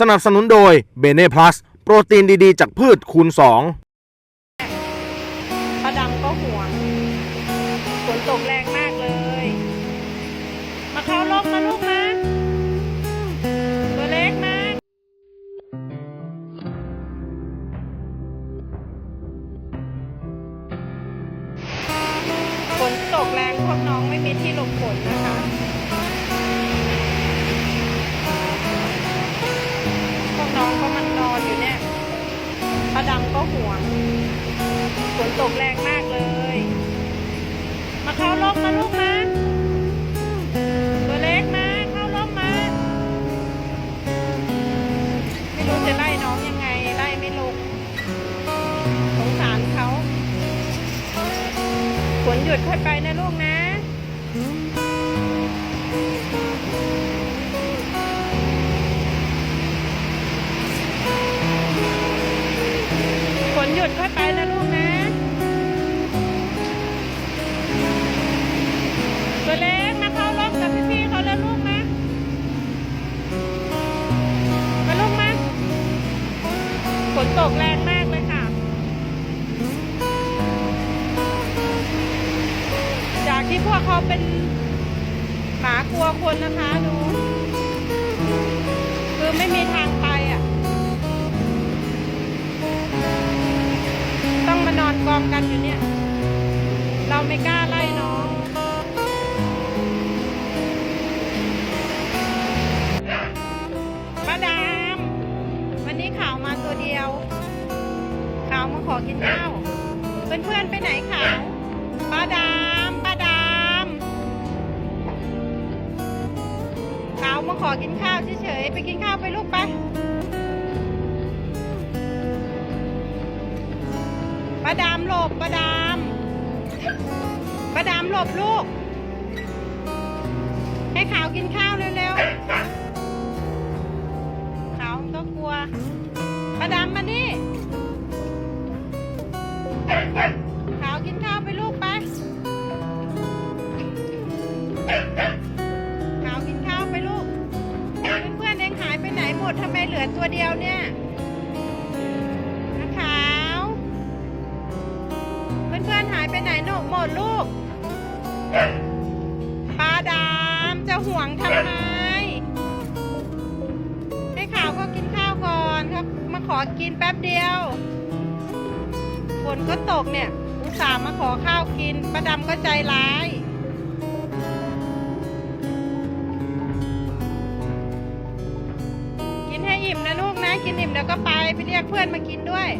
สนับสนุนโดยเบเน่พลัสโปรตีนดีๆ จากพืชคูณ 2ป้าดำก็ห่วงฝนตกแรงมากเลย มาเข้าร่มนะลูกนะตัวเล็กนะฝนตกแรงพวกน้องไม่มีที่หลบฝนนะคะ ป้าดำก็ห่วงฝนตกแรงมากเลย มาเข้าร่มนะลูกนะตัวเล็กนะเข้าร่มมา ไม่รู้จะไล่น้องยังไงไล่ไม่ลงสงสารเขาฝนหยุดค่อยไปนะลูกนะ นหยุดค่อยไปนะลูกนะ ตัวเล็กมาเข้าร่มกับพี่ๆเขาแล้วลูกนะมาลูกมาฝนตกแรงมากเลยค่ะ จากที่พวกเขาเป็นหมากลัวคนนะคะดู คือไม่มีทาง กองกันอยู่เนี่ย เราไม่กล้าไล่น้องป้าดาม วันนี้ข่าวมาตัวเดียว ข่าวมาขอกินข้าว เพื่อนๆไปไหนข่าวป้าดามป้าดามข่าวมาขอกินข้าวเฉยๆไปกินข้าวไปลูกไป ป้าดามหลบป้าดามป้าดามหลบลูก ให้ขาวกินข้าวเร็วๆขาวก็กลัวป้าดามมานี่ขาวกินข้าวไปลูกไปขาวกินข้าวไปลูกเพื่อนๆเองหายไปไหนหมดทำไมเหลือตัวเดียวเนี่ย พื่อนๆหายไปไหนหนกหมดลูกปลาดามจะห่วงทำไมให้ขาวก็กินข้าวก่อนครับมาขอกินแป๊บเดียวฝนก็ตกเนี่ยอุตส่าห์มาขอข้าวกินป้าดำก็ใจร้ายกินให้อิ่มนะลูกนะ กินอิ่มเดี๋ยวก็ไปไปเรียกเพื่อนมากินด้วย